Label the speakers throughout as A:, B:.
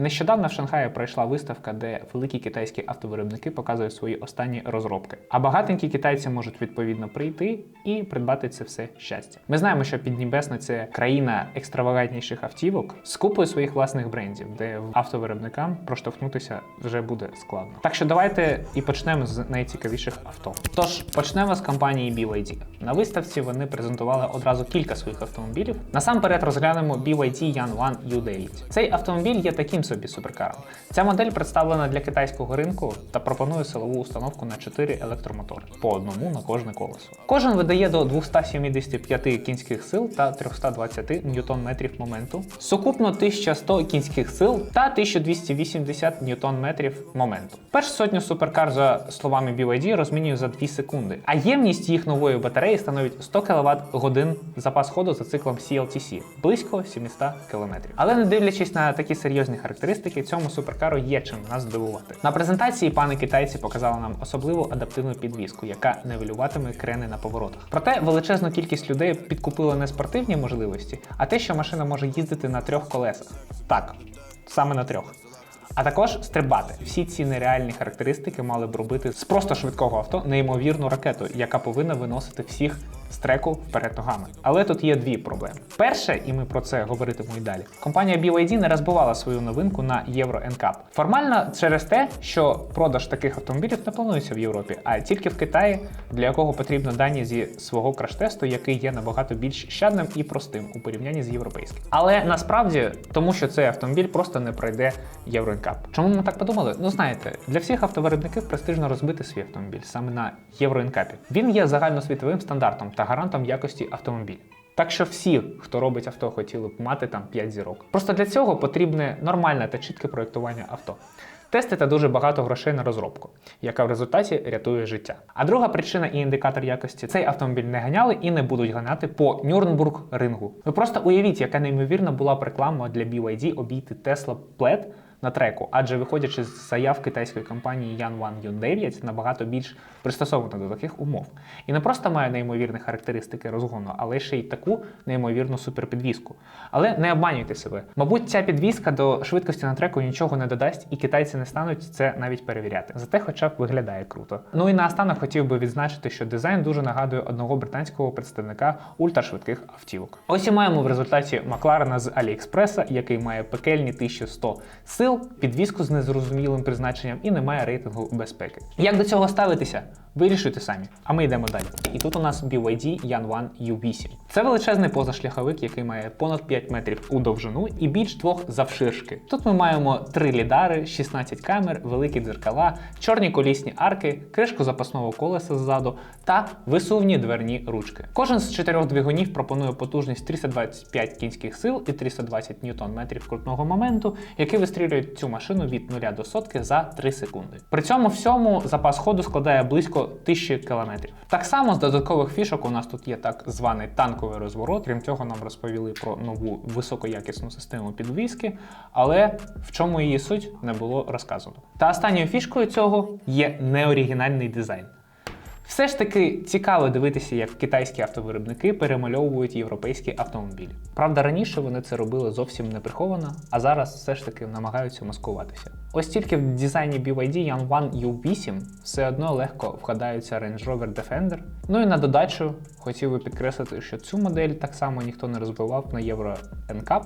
A: Нещодавно в Шанхаї пройшла виставка, де великі китайські автовиробники показують свої останні розробки. А багатенькі китайці можуть відповідно прийти і придбати це все щастя. Ми знаємо, що Піднебесна це країна екстравагантніших автівок з купою своїх власних брендів, де автовиробникам проштовхнутися вже буде складно. Так що давайте і почнемо з найцікавіших авто. Тож почнемо з компанії BYD. На виставці вони презентували одразу кілька своїх автомобілів. Насамперед розглянемо BYD Yan 1 U9. Цей автомобіль є таким собі суперкаром. Ця модель представлена для китайського ринку та пропонує силову установку на 4 електромотори по одному на кожне колесо. Кожен видає до 275 кінських сил та 320 ньютон-метрів моменту, сукупно 1100 кінських сил та 1280 ньютон-метрів моменту. Першу сотню суперкар, за словами BYD, розмінює за 2 секунди, а ємність їх нової батареї становить 100 кВт годин запас ходу за циклом CLTC – близько 700 км. Але не дивлячись на такі серйозні характеристики, цьому суперкару є чим нас здивувати. На презентації пани китайці показали нам особливу адаптивну підвіску, яка нивелюватиме крени на поворотах. Проте величезну кількість людей підкупили не спортивні можливості, а те, що машина може їздити на трьох колесах. Так, саме на трьох. А також стрибати. Всі ці нереальні характеристики мали б робити з просто швидкого авто неймовірну ракету, яка повинна виносити всіх з треку вперед ногами. Але тут є дві проблеми. Перше, і ми про це говоритимемо і далі. Компанія BYD не розбивала свою новинку на Євро NCAP. Формально через те, що продаж таких автомобілів не планується в Європі, а тільки в Китаї, для якого потрібно дані зі свого краш-тесту, який є набагато більш щадним і простим у порівнянні з європейським. Але насправді, тому що цей автомобіль просто не пройде Євро NCAP. Чому ми так подумали? Ну знаєте, для всіх автовиробників престижно розбити свій автомобіль саме на Євро NCAP. Він є загальносвітовим стандартом та гарантом якості автомобіля. Так що всі, хто робить авто, хотіли б мати там 5 зірок. Просто для цього потрібне нормальне та чітке проєктування авто. Тести та дуже багато грошей на розробку, яка в результаті рятує життя. А друга причина і індикатор якості цей автомобіль не ганяли і не будуть ганяти по Нюрнбург рингу. Ви просто уявіть, яка неймовірна була б реклама для BYD обійти Tesla Plaid на треку, адже виходячи з заяв китайської компанії Yan 1 Yu9 набагато більш пристосована до таких умов. І не просто має неймовірні характеристики розгону, але ще й таку неймовірну суперпідвіску. Але не обманюйте себе. Мабуть, ця підвіска до швидкості на треку нічого не додасть, і китайці не стануть це навіть перевіряти. Зате, хоча б виглядає круто. Ну і наостанок хотів би відзначити, що дизайн дуже нагадує одного британського представника ультрашвидких автівок. Ось і маємо в результаті Макларена з Аліекспреса, який має пекельні 1100 сил, підвіску з незрозумілим призначенням і немає рейтингу безпеки. Як до цього ставитися? Вирішуйте самі. А ми йдемо далі. І тут у нас BYD Yan 1 U8. Це величезний позашляховик, який має понад 5 метрів у довжину і більш двох завширшки. Тут ми маємо три лідари, 16 камер, великі дзеркала, чорні колісні арки, кришку запасного колеса ззаду та висувні дверні ручки. Кожен з чотирьох двигунів пропонує потужність 325 кінських сил і 320 ньютон-метрів крутного моменту, які вистрілюють цю машину від 0 до сотки за 3 секунди. При цьому всьому запас ходу складає близько 1000 км. Так само з додаткових фішок у нас тут є так званий танковий розворот. Крім цього, нам розповіли про нову високоякісну систему підвіски, але в чому її суть не було розказано. Та останньою фішкою цього є неоригінальний дизайн. Все ж таки цікаво дивитися, як китайські автовиробники перемальовують європейські автомобілі. Правда, раніше вони це робили зовсім не приховано, а зараз все ж таки намагаються маскуватися. Ось тільки в дизайні BYD Yan 1 U8 все одно легко вкладаються Range Rover Defender. Ну і на додачу хотів би підкреслити, що цю модель так само ніхто не розбивав на Євро NCAP,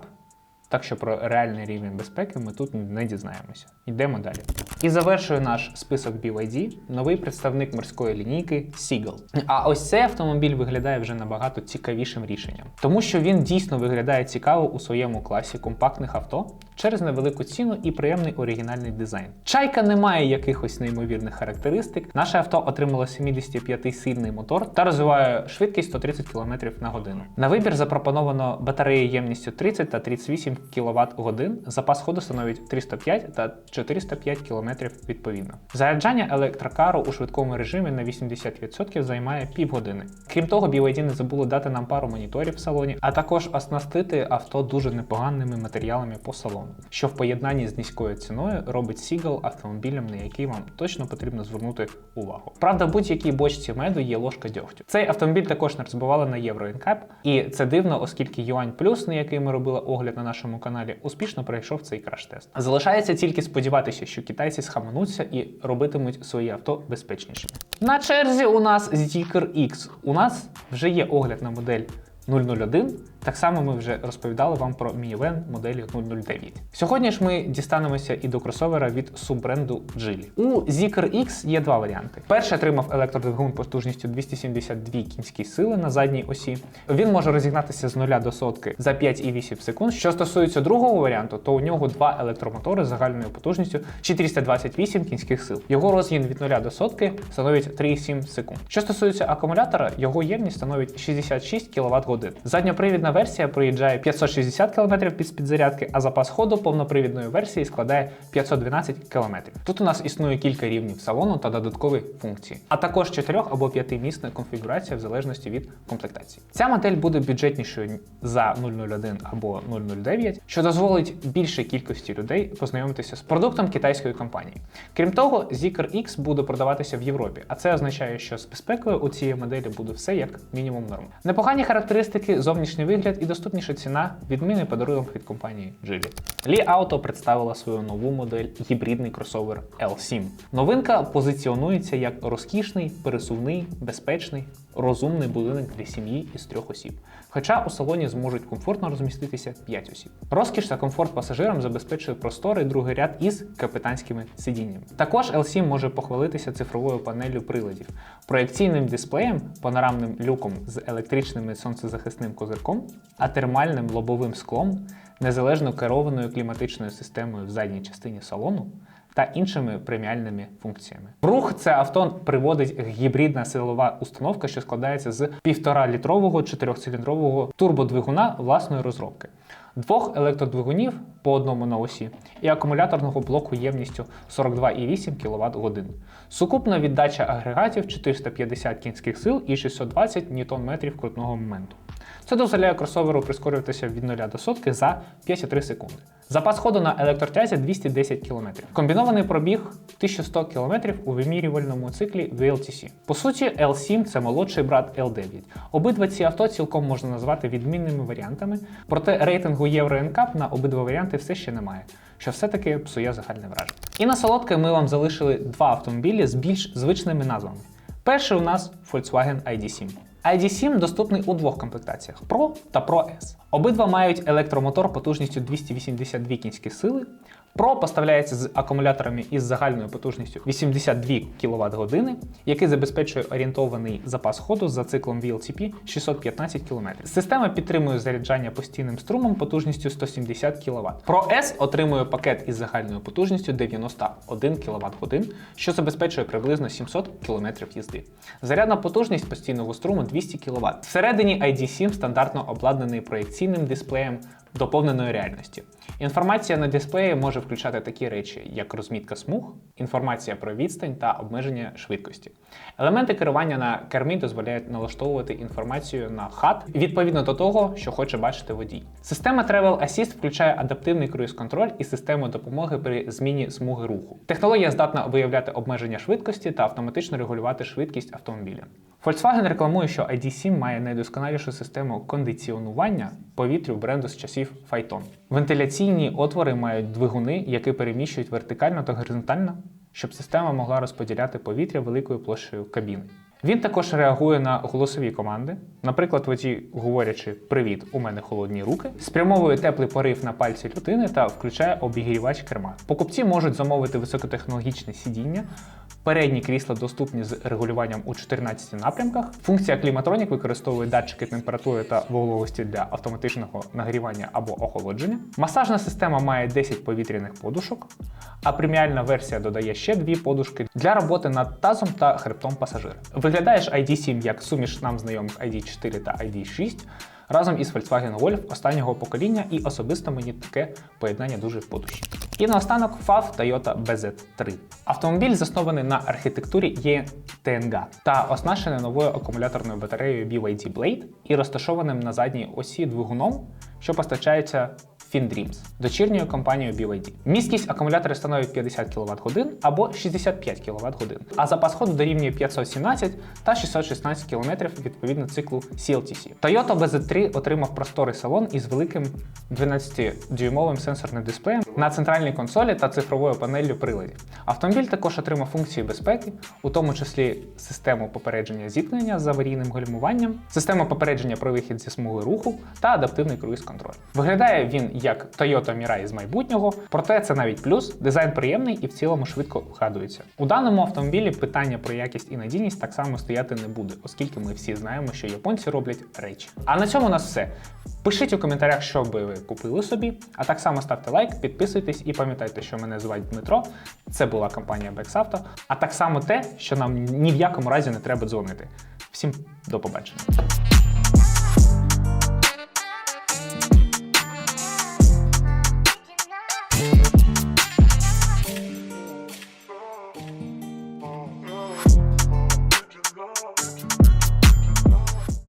A: так що про реальний рівень безпеки ми тут не дізнаємося. Йдемо далі. І завершує наш список BYD новий представник морської лінійки Seagull. А ось цей автомобіль виглядає вже набагато цікавішим рішенням, тому що він дійсно виглядає цікаво у своєму класі компактних авто через невелику ціну і приємний оригінальний дизайн. Чайка не має якихось неймовірних характеристик. Наше авто отримало 75-сильний мотор та розвиває швидкість 130 км на годину. На вибір запропоновано батареї ємністю 30 та 38 кВт годин. Запас ходу становить 305 та 405 км відповідно. Заряджання електрокару у швидкому режимі на 80% займає півгодини. Крім того, BYD не забуло дати нам пару моніторів в салоні, а також оснастити авто дуже непоганими матеріалами по салону. що в поєднанні з низькою ціною робить Seagull автомобілем, на який вам точно потрібно звернути увагу. Правда, в будь-якій бочці меду є ложка дьогтю. Цей автомобіль також не розбивали на Євро NCAP, і це дивно, оскільки Юань Плюс, на який ми робили огляд на нашому каналі, успішно пройшов цей краш-тест. Залишається тільки сподіватися, що китайці схаменуться і робитимуть свої авто безпечнішими. На черзі у нас Zeekr X. У нас вже є огляд на модель 001. Так само ми вже розповідали вам про мінівен моделі 009. Сьогодні ж ми дістанемося і до кросовера від суббренду Geely. У Zeekr X є два варіанти. Перший отримав електродвигун потужністю 272 кінські сили на задній осі. Він може розігнатися з 0 до сотки за 5,8 секунд. Що стосується другого варіанту, то у нього два електромотори з загальною потужністю 428 кінських сил. Його розгін від 0 до сотки становить 3,7 секунд. Що стосується акумулятора, його ємність становить 66 кВт годин. Задньопривідна версія проїжджає 560 км під підзарядки, а запас ходу повнопривідної версії складає 512 км. Тут у нас існує кілька рівнів салону та додаткові функції, а також 4 або 5-місна конфігурація в залежності від комплектації. Ця модель буде бюджетнішою за 001 або 009, що дозволить більшій кількості людей познайомитися з продуктом китайської компанії. Крім того, Zeekr X буде продаватися в Європі, а це означає, що з безпекою у цієї моделі буде все як мінімум норм. Непогані характеристики, зовнішній вигляд і доступніша ціна відмінний подарунок від компанії Geely. Li Auto представила свою нову модель гібридний кросовер L7. Новинка позиціонується як розкішний, пересувний, безпечний, розумний будинок для сім'ї із трьох осіб. Хоча у салоні зможуть комфортно розміститися 5 осіб. Розкіш та комфорт пасажирам забезпечує просторий другий ряд із капітанськими сидіннями. Також L7 може похвалитися цифровою панеллю приладів, проекційним дисплеєм, панорамним люком з електричним сонцезахисним козирком, а термальним лобовим склом, незалежно керованою кліматичною системою в задній частині салону. Та іншими преміальними функціями. В рух це авто приводить гібридна силова установка, що складається з 1,5-літрового чотирьохциліндрового турбодвигуна власної розробки, двох електродвигунів по одному на осі і акумуляторного блоку ємністю 42,8 кВт годин. Сукупна віддача агрегатів 450 кінських сил і 620 Нм крутного моменту. Це дозволяє кросоверу прискорюватися від 0 до сотки за 5,3 секунди. Запас ходу на електротязі 210 км. Комбінований пробіг 1100 км у вимірювальному циклі VLTC. По суті, L7 це молодший брат L9. Обидва ці авто цілком можна назвати відмінними варіантами, проте рейтингу Євро NCAP на обидва варіанти все ще немає, що все-таки псує загальне враження. І на солодке ми вам залишили два автомобілі з більш звичними назвами. Перший у нас Volkswagen ID7. ID7 доступний у двох комплектаціях Pro та Pro S. Обидва мають електромотор потужністю 282 кінські сили. Pro поставляється з акумуляторами із загальною потужністю 82 кВт години, який забезпечує орієнтований запас ходу за циклом VLTP 615 км. Система підтримує заряджання постійним струмом потужністю 170 кВт. Pro S отримує пакет із загальною потужністю 91 кВт годин, що забезпечує приблизно 700 км їзди. Зарядна потужність постійного струму 200 кВт. Всередині ID7 стандартно обладнаний проєкційним дисплеєм доповненої реальності. Інформація на дисплеї може включати такі речі, як розмітка смуг, інформація про відстань та обмеження швидкості. Елементи керування на кермі дозволяють налаштовувати інформацію на хат відповідно до того, що хоче бачити водій. Система Travel Assist включає адаптивний круїз-контроль і систему допомоги при зміні смуги руху. Технологія здатна виявляти обмеження швидкості та автоматично регулювати швидкість автомобіля. Volkswagen рекламує, що ID7 має найдосконалішу систему кондиціонування повітрю бренду з часів Phaeton. Вентиляційні отвори мають двигуни, які переміщують вертикально та горизонтально, щоб система могла розподіляти повітря великою площею кабіни. Він також реагує на голосові команди, наприклад, водій, говорячи Привіт, у мене холодні руки, спрямовує теплий порив на пальці людини та включає обігрівач керма. Покупці можуть замовити високотехнологічне сидіння. Передні крісла доступні з регулюванням у 14 напрямках. Функція кліматронік використовує датчики температури та вологості для автоматичного нагрівання або охолодження. Масажна система має 10 повітряних подушок, а преміальна версія додає ще дві подушки для роботи над тазом та хребтом пасажира. Виглядає ж ID7 як суміш нам знайомих ID4 та ID6 разом із Volkswagen Golf останнього покоління, і особисто мені таке поєднання дуже по душі. І наостанок FAV Toyota BZ3. Автомобіль заснований на архітектурі ЄТНГ та оснащений новою акумуляторною батареєю BYD Blade і розташованим на задній осі двигуном, що постачається FinDreams, дочірньою компанією BYD. Міськість акумулятора становить 50 кВт годин або 65 кВт а запас ходу дорівнює 517 та 616 км відповідно циклу CLTC. Toyota BZ3 отримав просторий салон із великим 12-дюймовим сенсорним дисплеєм на центральній консолі та цифровою панеллю приладів. Автомобіль також отримав функції безпеки, у тому числі систему попередження зіткнення з аварійним гальмуванням, систему попередження про вихід зі смуги руху та адаптивний круїз-контроль. Виглядає він як Toyota Mirai з майбутнього, проте це навіть плюс. Дизайн приємний і в цілому швидко вгадується. У даному автомобілі питання про якість і надійність так само стояти не буде, оскільки ми всі знаємо, що японці роблять речі. А на цьому у нас все. Пишіть у коментарях, що би ви купили собі, а так само ставте лайк, підписуйтесь і пам'ятайте, що мене звуть Дмитро. Це була компанія Бексавто, а так само те, що нам ні в якому разі не треба дзвонити. Всім до побачення.